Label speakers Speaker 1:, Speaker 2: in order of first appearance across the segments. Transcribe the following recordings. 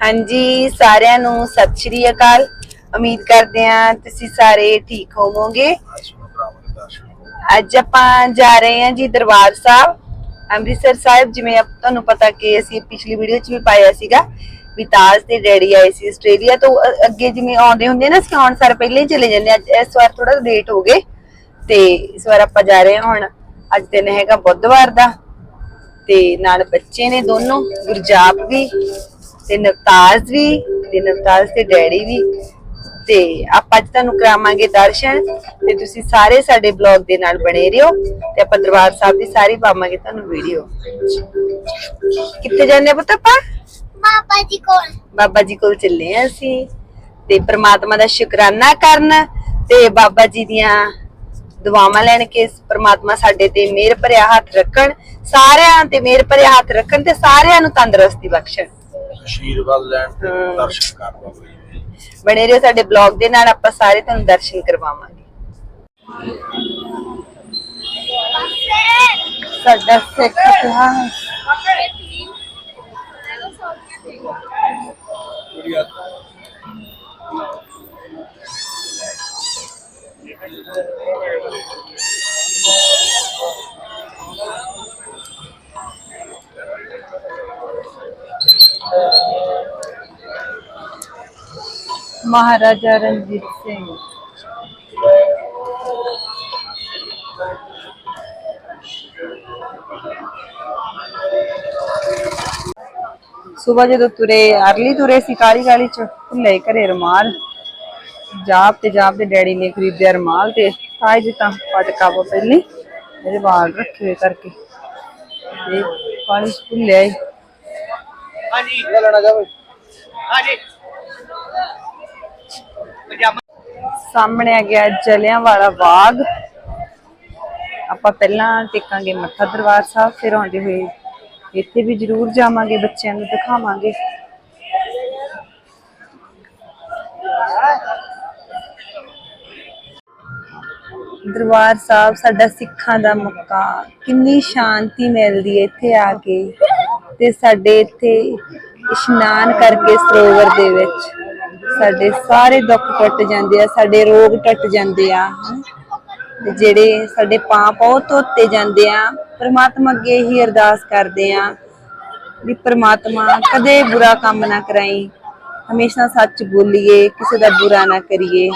Speaker 1: ਹਾਂਜੀ ਸਾਰਿਆਂ ਨੂੰ ਸਤਿ ਸ਼੍ਰੀ ਅਕਾਲ। ਉਮੀਦ ਕਰਦੇ ਹਾਂ ਤੁਸੀਂ ਸਾਰੇ ਠੀਕ ਹੋਵੋਗੇ।
Speaker 2: ਅੱਜ
Speaker 1: ਆਪਾਂ ਜਾ ਰਹੇ ਹਾਂ ਜੀ ਦਰਬਾਰ ਸਾਹਿਬ। ਅੰਮ੍ਰਿਤਸਰ ਸਾਹਿਬ ਜਿਵੇਂ ਆਪ- ਤੁਹਾਨੂੰ ਪਤਾ ਕਿ ਅਸੀਂ ਪਿਛਲੀ ਵੀਡੀਓ 'ਚ ਵੀ ਪਾਇਆ ਸੀਗਾ ਵੀ ਤਾਜ ਤੇ ਡੈਡੀ ਆਏ ਸੀ ਆਸਟ੍ਰੇਲੀਆ ਤੋਂ। ਅੱਗੇ ਜਿਵੇਂ ਆਉਂਦੇ ਹੁੰਦੇ ਨਾ ਅਸੀਂ ਆਉਣ ਸਾਰ ਪਹਿਲੇ ਹੀ ਚਲੇ ਜਾਂਦੇ। ਅੱਜ ਇਸ ਵਾਰ ਥੋੜਾ ਲੇਟ ਹੋ ਗਏ। ਤੇ ਇਸ ਵਾਰ ਆਪਾਂ ਜਾ ਰਹੇ ਹਾਂ ਹੁਣ। ਅੱਜ ਦਿਨ ਹੈਗਾ ਬੁੱਧਵਾਰ ਦਾ। ਤੇ ਨਾਲ ਬੱਚੇ ਨੇ ਦੋਨੋਂ ਗੁਰਜਾਪ ਵੀ। ਤੇ ਨਵਤਾਜ ਵੀ ਤੇ ਨਵਤਾਜ ਤੇ ਡੈਡੀ ਵੀ। ਤੇ ਆਪਾਂ ਅੱਜ ਤੁਹਾਨੂੰ ਕਰਾਵਾਂਗੇ ਦਰਸ਼ਨ ਤੇ ਤੁਸੀਂ ਸਾਰੇ ਸਾਡੇ ਬਲੌਗ ਦੇ ਨਾਲ ਬਣੇ ਰਹੋ ਤੇ ਆਪਾਂ ਦਰਬਾਰ ਸਾਹਿਬ ਦੀ ਸਾਰੀ ਪਾਵਾਂਗੇ ਤੁਹਾਨੂੰ ਵੀਡੀਓ। ਕਿੱਥੇ ਜਾਂਦੇ ਆ ਪੁੱਤ ਆਪਾਂ?
Speaker 3: ਪਾਪਾ ਜੀ ਕੋਲ।
Speaker 1: ਬਾਬਾ ਜੀ ਕੋਲ ਚੱਲੇ ਆ ਅਸੀਂ ਤੇ ਪ੍ਰਮਾਤਮਾ ਦਾ ਸ਼ੁਕਰਾਨਾ ਕਰਨ ਤੇ ਬਾਬਾ ਜੀ ਦੀਆਂ ਦੁਆਵਾਂ ਲੈਣ ਕੇ ਪ੍ਰਮਾਤਮਾ ਸਾਡੇ ਤੇ ਮਿਹਰ ਭਰਿਆ ਹੱਥ ਰੱਖਣ ਸਾਰਿਆਂ ਤੇ ਮਿਹਰ ਭਰਿਆ ਹੱਥ ਰੱਖਣ ਤੇ ਸਾਰਿਆਂ ਨੂੰ ਤੰਦਰੁਸਤੀ ਬਖਸ਼ਣ।
Speaker 2: ਆਸ਼ੀਰਵਾਦ ਲੈਣ ਤੇ। ਦਰਸ਼ਨ ਕਰ ਬਾਬਾ ਜੀ।
Speaker 1: ਬਣੇ ਰਹੋ ਸਾਡੇ ਬਲੌਗ ਦੇ ਨਾਲ ਆਪਾਂ ਸਾਰੇ ਤੁਹਾਨੂੰ ਦਰਸ਼ਨ ਕਰਵਾਵਾਂਗੇ। ਸਾਡਾ ਸਿੱਖ ਇਤਿਹਾਸ। ਮਹਾਰਾਜਾ ਰਣਜੀਤ ਸਿੰਘ। ਸਵੇਰ ਜਦੋਂ ਤੁਰੇ, ਅਰਲੀ ਤੁਰੇ ਸੀ ਕਾਲੀ ਕਾਲੀ ਚ, ਭੁੱਲੇ ਘਰੇ ਰਮਾਲ। ਜਾਪ ਤੇ ਜਾਪ ਦੇ ਡੈਡੀ ਨੇ ਖਰੀਦਿਆ ਰਮਾਲ ਤੇ ਸਾਈ ਦਿੱਤਾ ਪਟਕਾ ਵਾ ਪਹਿਲੇ, ਇਹਦੇ ਵਾਲ ਰੱਖੇ ਹੋਏ ਕਰਕੇ। ਤੇ ਕਾਲੀ ਚ ਭੁੱਲੇ
Speaker 4: ਹਾਂਜੀ। ਲੈਣਾ ਜਾਵੇ ਹਾਂਜੀ।
Speaker 1: ਸਾਹਮਣੇ ਆ ਗਿਆ ਜਲਿਆਂ ਵਾਲਾ ਬਾਗ। ਆਪਾਂ ਪਹਿਲਾਂ ਟੇਕਾਂਗੇ ਮੱਥਾ ਦਰਬਾਰ ਸਾਹਿਬ, ਫਿਰ ਆਉਂਦੇ ਹੋਏ ਇੱਥੇ ਵੀ ਜ਼ਰੂਰ ਜਾਵਾਂਗੇ, ਬੱਚਿਆਂ ਨੂੰ ਦਿਖਾਵਾਂਗੇ। ਦਰਬਾਰ ਸਾਹਿਬ ਸਾਡਾ ਸਿੱਖਾਂ ਦਾ ਮੱਕਾ। ਕਿੰਨੀ ਸ਼ਾਂਤੀ ਮਿਲਦੀ ਹੈ ਇੱਥੇ ਆ ਕੇ ਤੇ ਸਾਡੇ ਇੱਥੇ ਇਸ਼ਨਾਨ ਕਰਕੇ ਸਰੋਵਰ ਦੇ ਵਿੱਚ। ਸਾਡੇ ਸਾਰੇ ਦੁੱਖ ਟੁੱਟ ਜਾਂਦੇ ਆ, ਸਾਡੇ ਰੋਗ ਟੁੱਟ ਜਾਂਦੇ ਆ ਜਿਹੜੇ ਸਾਡੇ ਪਾਪ ਉਹ ਧੋਤੇ ਜਾਂਦੇ ਆ। ਪ੍ਰਮਾਤਮਾ ਅੱਗੇ ਹੀ ਅਰਦਾਸ ਕਰਦੇ ਆ ਵੀ ਪ੍ਰਮਾਤਮਾ ਕਦੇ ਬੁਰਾ ਕੰਮ ਨਾ ਕਰਾਈ। ਹਮੇਸ਼ਾ ਸੱਚ ਬੋਲੀਏ, ਕਿਸੇ ਦਾ ਬੁਰਾ ਨਾ ਕਰੀਏ।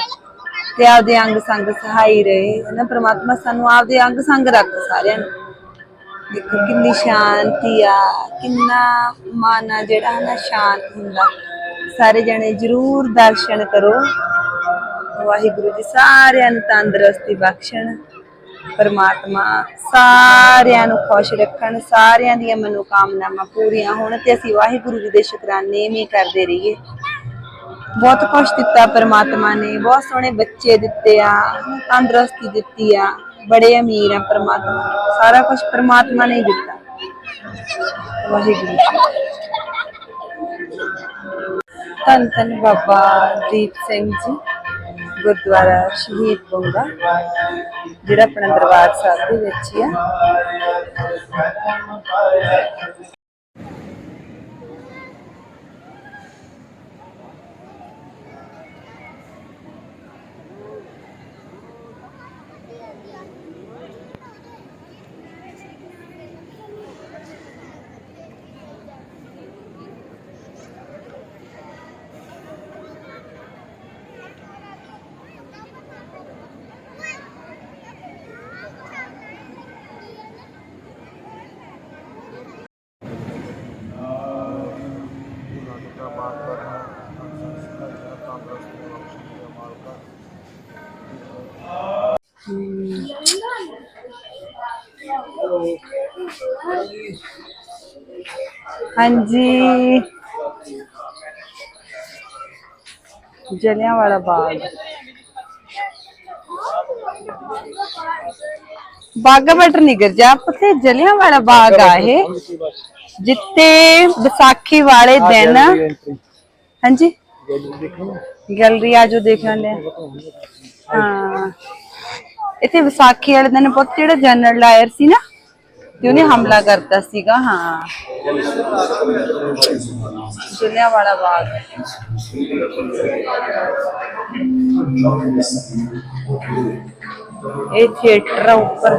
Speaker 1: ਤੇ ਆਪਦੇ ਅੰਗ ਸੰਗ ਸਹਾਈ ਰਹੇ। ਹਨਾ, ਪ੍ਰਮਾਤਮਾ ਸਾਨੂੰ ਆਪਦੇ ਅੰਗ ਸੰਗ ਰੱਖ ਸਾਰਿਆਂ ਨੂੰ। ਦੇਖੋ ਕਿੰਨੀ ਸ਼ਾਂਤੀ ਆ, ਕਿੰਨਾ ਮਨ ਆ ਜਿਹੜਾ ਨਾ ਸ਼ਾਂਤ ਹੁੰਦਾ। ਸਾਰੇ ਜਣੇ ਜਰੂਰ ਦਰਸ਼ਨ ਕਰੋ। ਵਾਹਿਗੁਰੂ ਜੀ ਸਾਰਿਆਂ ਨੂੰ ਤੰਦਰੁਸਤੀ ਬਖਸ਼ਣ। ਪਰਮਾਤਮਾ ਸਾਰਿਆਂ ਨੂੰ ਖੁਸ਼ ਰੱਖਣ। ਸਾਰਿਆਂ ਦੀਆਂ ਮਨੋਕਾਮਨਾਵਾਂ ਪੂਰੀਆਂ ਹੋਣ ਤੇ ਅਸੀਂ ਵਾਹਿਗੁਰੂ ਜੀ ਦੇ ਸ਼ੁਕਰਾਨੇ ਵੀ ਕਰਦੇ ਰਹੀਏ। ਬਹੁਤ ਕੁਛ ਦਿੱਤਾ ਪਰਮਾਤਮਾ ਨੇ। ਬਹੁਤ ਸੋਹਣੇ ਬੱਚੇ ਦਿੱਤੇ ਆ, ਤੰਦਰੁਸਤੀ ਦਿੱਤੀ ਆ। ਬੜੇ ਅਮੀਰ ਆ ਪਰਮਾਤਮਾ ਸਾਰਾ ਕੁਝ ਪਰਮਾਤਮਾ ਨੇ ਹੀ ਦਿੱਤਾ। ਵਾਹਿਗੁਰੂ ਜੀ ਧੰਨ ਧੰਨ ਬਾਬਾ ਦੀਪ ਸਿੰਘ ਜੀ, ਗੁਰਦੁਆਰਾ ਸ਼ਹੀਦ ਬੰਗਾ ਜਿਹੜਾ ਆਪਣਾ ਦਰਬਾਰ ਸਾਹਿਬ ਦੇ ਵਿੱਚ ਹੀ ਆ। ਹਾਂਜੀ। ਜਲਿਆਂ ਵਾਲਾ ਬਾਗ। ਬਾਗਾ ਬਟਰ ਨਹੀਂ ਗਿਰ ਜਾ ਪਤੇ ਜਲਿਆਂ ਵਾਲਾ ਬਾਗ ਆ ਇਹ ਜਿੱਤੇ ਵਿਸਾਖੀ ਵਾਲੇ ਦਿਨ ਹਾਂਜੀ। ਗੈਲਰੀ ਆ ਜੋ ਦੇਖ ਲੈਂਦੇ ਆ ਹਾਂ। ਇੱਥੇ ਵਿਸਾਖੀ ਵਾਲੇ ਦਿਨ ਪੁੱਤ ਜਿਹੜਾ ਜਨਰਲ ਲਾਇਰ ਸੀ ਨਾ ਤੇ ਉਹਨੇ ਹਮਲਾ ਕਰਤਾ ਸੀਗਾ ਹਾਂ ਜਲਿਆਂ ਵਾਲਾ ਬਾਗ ਇਹ ਥੀਏਟਰ ਆ ਉੱਪਰ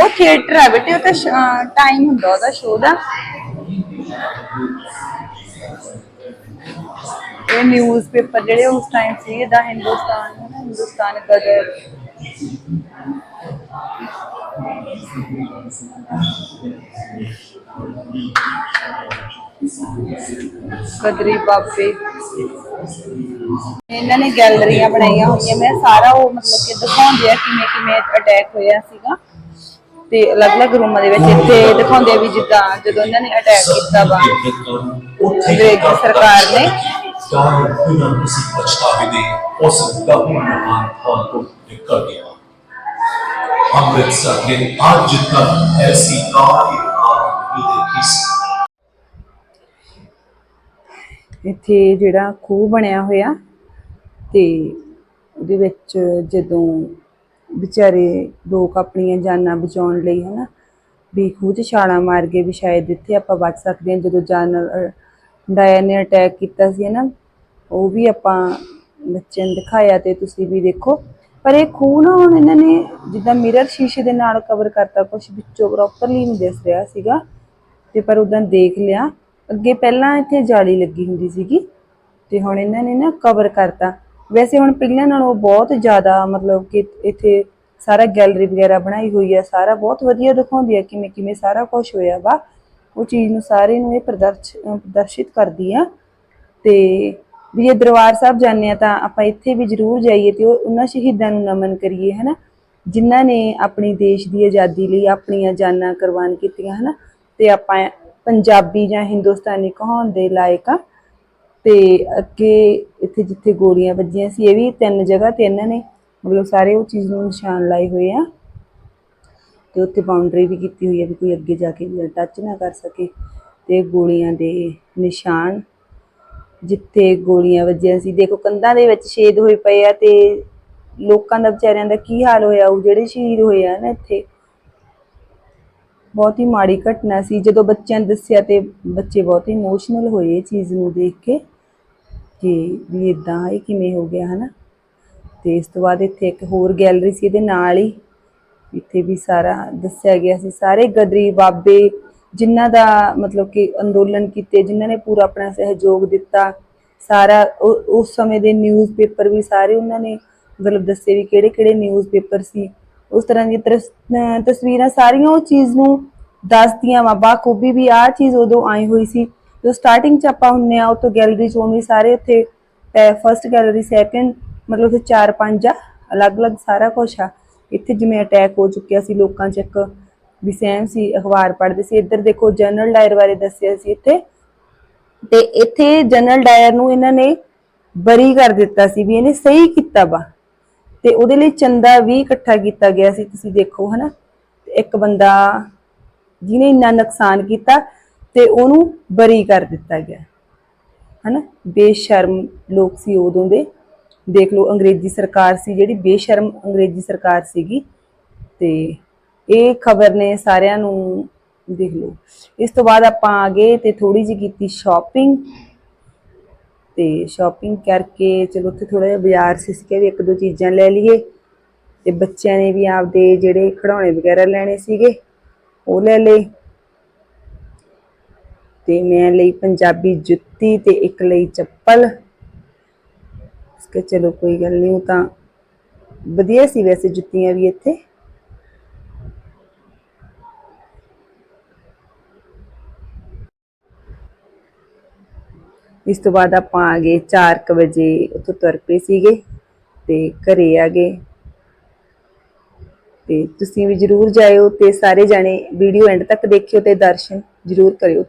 Speaker 1: ਉਹ ਥੀਏਟਰ ਆ ਬੇਟੇ, ਉਹ ਤਾਂ ਟਾਈਮ ਹੁੰਦਾ ਉਹਦਾ ਸ਼ੋਅ ਦਾ। ਇਹ ਨਿਊਜ਼ਪੇਪਰ ਜਿਹੜੇ ਉਸ ਟਾਈਮ ਸੀ ਦਾ ਹਿੰਦੁਸਤਾਨ ਹੈ ਹਿੰਦੁਸਤਾਨ ਗਦਰ। ਗਦਰੀ ਬਾਬੇ। ਇਹਨਾਂ ਨੇ ਗੈਲਰੀਆਂ ਬਣਾਈਆਂ ਹੋਈਆਂ, ਮੈਂ ਸਾਰਾ ਉਹ ਮਤਲਬ ਕਿ ਦਿਖਾਉਂਦੇ ਆ ਕਿਵੇਂ ਕਿਵੇਂ ਅਟੈਕ ਹੋਇਆ ਸੀਗਾ। ਤੇ ਅਲੱਗ-ਅਲੱਗ ਰੂਮਾਂ ਦੇ ਵਿੱਚ ਇੱਥੇ ਦਿਖਾਉਂਦੇ ਆ ਵੀ ਜਿੱਦਾਂ ਜਦੋਂ ਇਹਨਾਂ ਨੇ ਅਟੈਕ ਕੀਤਾ ਵਾ। ਅੰਗਰੇਜ਼ ਸਰਕਾਰ ਨੇ ਇੱਥੇ ਜਿਹੜਾ ਖੂਹ ਬਣਿਆ ਹੋਇਆ ਤੇ ਉਹਦੇ ਵਿੱਚ ਜਦੋਂ ਵਿਚਾਰੇ ਲੋਕ ਆਪਣੀਆਂ ਜਾਨਾਂ ਬਚਾਉਣ ਲਈ ਹਨਾ, ਵੀ ਖੂਹ 'ਚ ਛਾਲਾਂ ਮਾਰ ਕੇ ਵੀ ਸ਼ਾਇਦ ਇੱਥੇ ਆਪਾਂ ਬਚ ਸਕਦੇ ਹਾਂ। ਜਦੋਂ ਜਨਰਲ ਡਾਇਰ ਨੇ ਅਟੈਕ ਕੀਤਾ ਸੀ ਨਾ ਉਹ ਵੀ ਆਪਾਂ ਬੱਚਿਆਂ ਨੂੰ ਦਿਖਾਇਆ ਤੇ ਤੁਸੀਂ ਵੀ ਦੇਖੋ। ਪਰ ਇਹ ਖੂਹ ਨਾ ਹੁਣ ਇਹਨਾਂ ਨੇ ਜਿੱਦਾਂ ਮਿਰਰ ਸ਼ੀਸ਼ੇ ਦੇ ਨਾਲ ਕਵਰ ਕਰਤਾ ਕੁਝ ਵਿੱਚੋਂ ਪ੍ਰੋਪਰਲੀ ਨਹੀਂ ਦਿਸ ਰਿਹਾ ਸੀਗਾ। ਤੇ ਪਰ ਉਦਾਂ ਦੇਖ ਲਿਆ। ਅੱਗੇ ਪਹਿਲਾਂ ਇੱਥੇ ਜਾਲੀ ਲੱਗੀ ਹੁੰਦੀ ਸੀਗੀ, ਤੇ ਹੁਣ ਇਹਨਾਂ ਨੇ ਨਾ ਕਵਰ ਕਰਤਾ। ਵੈਸੇ ਹੁਣ ਪਹਿਲਾਂ ਨਾਲੋਂ ਬਹੁਤ ਜ਼ਿਆਦਾ ਮਤਲਬ ਕਿ ਇੱਥੇ ਸਾਰਾ ਗੈਲਰੀ ਵਗੈਰਾ ਬਣਾਈ ਹੋਈ ਆ, ਸਾਰਾ ਬਹੁਤ ਵਧੀਆ ਦਿਖਾਉਂਦੀ ਆ, ਕਿਵੇਂ ਕਿਵੇਂ ਸਾਰਾ ਕੁਝ ਹੋਇਆ ਵਾ। ਉਹ ਚੀਜ਼ ਨੂੰ ਸਾਰੇ ਨੂੰ ਇਹ ਪ੍ਰਦਰਸ਼ ਪ੍ਰਦਰਸ਼ਿਤ ਕਰਦੀ ਆ। ਤੇ ਵੀ ਜੇ ਦਰਬਾਰ ਸਾਹਿਬ ਜਾਂਦੇ ਆ ਤਾਂ ਆਪਾਂ ਇੱਥੇ ਵੀ ਜ਼ਰੂਰ ਜਾਈਏ ਤੇ ਉਹਨਾਂ ਸ਼ਹੀਦਾਂ ਨੂੰ ਨਮਨ ਕਰੀਏ, ਹਨਾ? ਜਿਨ੍ਹਾਂ ਨੇ ਆਪਣੀ ਦੇਸ਼ ਦੀ ਆਜ਼ਾਦੀ ਲਈ ਆਪਣੀਆਂ ਜਾਨਾਂ ਕੁਰਬਾਨ ਕੀਤੀਆਂ, ਹਨਾ? ਤੇ ਆਪਾਂ ਪੰਜਾਬੀ ਜਾਂ ਹਿੰਦੁਸਤਾਨੀ ਕਹਾਉਣ ਦੇ ਲਾਇਕ ਆ। ਤੇ ਅੱਗੇ ਇੱਥੇ ਜਿੱਥੇ ਗੋਲੀਆਂ ਵੱਜੀਆਂ ਸੀ, ਇਹ ਵੀ ਤਿੰਨ ਜਗ੍ਹਾ ਤੇ ਇਹਨਾਂ ਨੇ, ਮਤਲਬ ਸਾਰੇ ਉਹ ਚੀਜ਼ ਨੂੰ ਨਿਸ਼ਾਨ ਲਾਏ ਹੋਏ ਆ। ਤੇ ਉੱਥੇ ਬਾਉਂਡਰੀ ਵੀ ਕੀਤੀ ਹੋਈ ਹੈ ਵੀ ਕੋਈ ਅੱਗੇ ਜਾ ਕੇ ਵੀ ਟੱਚ ਨਾ ਕਰ ਸਕੇ। ਤੇ ਗੋਲੀਆਂ ਦੇ ਨਿਸ਼ਾਨ, ਜਿੱਥੇ ਗੋਲੀਆਂ ਵੱਜੀਆਂ ਸੀ, ਦੇਖੋ ਕੰਧਾਂ ਦੇ ਵਿੱਚ ਛੇਦ ਹੋਏ ਪਏ ਆ ਤੇ ਲੋਕਾਂ ਦਾ ਵਿਚਾਰਿਆਂ ਦਾ ਕੀ ਹਾਲ ਹੋਇਆ, ਉਹ ਜਿਹੜੇ ਸ਼ਹੀਦ ਹੋਏ ਆ ਨਾ ਇੱਥੇ। ਬਹੁਤ ਹੀ ਮਾੜੀ ਘਟਨਾ ਸੀ, ਜਦੋਂ ਬੱਚਿਆਂ ਨੇ ਦੱਸਿਆ ਤੇ ਬੱਚੇ ਬਹੁਤ ਹੀ ਇਮੋਸ਼ਨਲ ਹੋਏ ਇਹ ਚੀਜ਼ ਨੂੰ ਦੇਖ ਕੇ। ਕਿ ਵੀ ਇਦਾਂ ਇਹ ਕਿਵੇਂ ਹੋ ਗਿਆ, ਹਨਾ? ਤੇ ਇਸ ਤੋਂ ਬਾਅਦ ਇੱਥੇ ਇੱਕ ਹੋਰ ਗੈਲਰੀ ਸੀ ਇਹਦੇ ਨਾਲ ਹੀ। ਇੱਥੇ ਵੀ ਸਾਰਾ ਦੱਸਿਆ ਗਿਆ ਸੀ। ਸਾਰੇ ਗਦਰੀ, ਬਾਬੇ ਜਿਨ੍ਹਾਂ ਦਾ ਮਤਲਬ ਕਿ ਅੰਦੋਲਨ ਕੀਤੇ, ਜਿਨ੍ਹਾਂ ਨੇ ਪੂਰਾ ਆਪਣਾ ਸਹਿਯੋਗ ਦਿੱਤਾ, ਸਾਰਾ ਉਹ- ਉਸ ਸਮੇਂ ਦੇ ਨਿਊਜ਼ਪੇਪਰ ਵੀ ਸਾਰੇ ਉਹਨਾਂ ਨੇ ਮਤਲਬ ਦੱਸੇ ਵੀ ਕਿਹੜੇ ਕਿਹੜੇ ਨਿਊਜ਼ਪੇਪਰ ਸੀ। ਉਸ ਤਰ੍ਹਾਂ ਦੀਆਂ ਤਰਸ- ਤਸਵੀਰਾਂ ਸਾਰੀਆਂ ਉਹ ਚੀਜ਼ ਨੂੰ ਦੱਸਦੀਆਂ ਵਾ। ਬਾਖੂਬੀ ਵੀ ਆਹ ਚੀਜ਼ ਉਦੋਂ ਆਈ ਹੋਈ ਸੀ ਜੋ ਸਟਾਰਟਿੰਗ ਚ ਆਪਾਂ ਹੁੰਨੇ ਆ ਉਤੋਂ ਗੈਲਰੀ ਚੋਂ ਵੀ ਸਾਰੇ ਉੱਥੇ ਫਰਸਟ ਗੈਲਰੀ ਸੈਕੰਡ ਮਤਲਬ ਉੱਥੇ ਚਾਰ ਪੰਜ ਆ, ਅਲੱਗ-ਅਲੱਗ ਸਾਰਾ ਕੁਝ ਆ। ਇੱਥੇ ਜਿਵੇਂ ਅਟੈਕ ਹੋ ਚੁੱਕਿਆ ਸੀ ਲੋਕਾਂ ਚ ਇੱਕ, ਵੀ ਸਹਿਮ ਸੀ, ਅਖਬਾਰ ਪੜ੍ਹਦੇ ਸੀ। ਇੱਧਰ ਦੇਖੋ ਜਨਰਲ ਡਾਇਰ ਬਾਰੇ ਦੱਸਿਆ ਸੀ ਇੱਥੇ। ਤੇ ਇੱਥੇ ਜਨਰਲ ਡਾਇਰ ਨੂੰ ਇਹਨਾਂ ਨੇ ਬਰੀ ਕਰ ਦਿੱਤਾ ਸੀ, ਵੀ ਇਹਨੇ ਸਹੀ ਕੀਤਾ ਵਾ। ਤੇ ਉਹਦੇ ਲਈ ਚੰਦਾ ਵੀ ਇਕੱਠਾ ਕੀਤਾ ਗਿਆ ਸੀ, ਤੁਸੀਂ ਦੇਖੋ, ਹਨਾ। ਇੱਕ ਬੰਦਾ, ਜਿਹਨੇ ਇੰਨਾ ਨੁਕਸਾਨ ਕੀਤਾ ਤੇ ਉਹਨੂੰ ਬਰੀ ਕਰ ਦਿੱਤਾ ਗਿਆ। ਹਨਾ? ਬੇਸ਼ਰਮ ਲੋਕ ਸੀ ਉਦੋਂ ਦੇ। ਦੇਖ ਲਓ, ਅੰਗਰੇਜ਼ੀ ਸਰਕਾਰ ਸੀ ਜਿਹੜੀ, ਬੇਸ਼ਰਮ ਅੰਗਰੇਜ਼ੀ ਸਰਕਾਰ ਸੀਗੀ। ਤੇ ਇਹ ਖਬਰ ਨੇ ਸਾਰਿਆਂ ਨੂੰ ਦੇਖ ਲਓ। ਇਸ ਤੋਂ ਬਾਅਦ ਆਪਾਂ ਆ ਗਏ ਤੇ ਥੋੜੀ ਜਿਹੀ ਕੀਤੀ ਸ਼ਾਪਿੰਗ ਤੇ ਸ਼ਾਪਿੰਗ ਕਰਕੇ ਚਲੋ ਉੱਥੇ ਥੋੜਾ ਜਿਹਾ ਬਾਜ਼ਾਰ ਸੀ ਕਿ ਵੀ ਇੱਕ ਦੋ ਚੀਜ਼ਾਂ ਲੈ ਲਈਏ। ਤੇ ਬੱਚਿਆਂ ਨੇ ਵੀ ਆਪਦੇ ਜਿਹੜੇ ਖਿਡੌਣੇ ਵਗੈਰਾ ਲੈਣੇ ਸੀਗੇ, ਉਹ ਲੈ ਲਏ। ਤੇ ਮੈਂ ਲਈ ਪੰਜਾਬੀ ਜੁੱਤੀ ਤੇ ਇੱਕ ਲਈ ਚੱਪਲ। ਇਸਕੇ ਚਲੋ ਕੋਈ ਗੱਲ ਨਹੀਂ ਤਾਂ ਵਧੀਆ ਸੀ ਵੈਸੇ ਜੁੱਤੀਆਂ ਵੀ ਇੱਥੇ। ਇਸ ਤੋਂ ਬਾਅਦ ਆਪਾਂ ਆ ਗਏ 4:00 ਵਜੇ, ਉੱਥੋਂ ਤੁਰ ਪਏ ਸੀਗੇ ਤੇ ਘਰੇ ਆ ਗਏ। ਤੇ ਤੁਸੀਂ ਵੀ ਜਰੂਰ ਜਾਇਓ ਤੇ ਸਾਰੇ ਜਾਣੇ ਵੀਡੀਓ ਐਂਡ ਤੱਕ ਦੇਖਿਓ ਤੇ ਦਰਸ਼ਨ ਜਰੂਰ ਕਰਿਓ।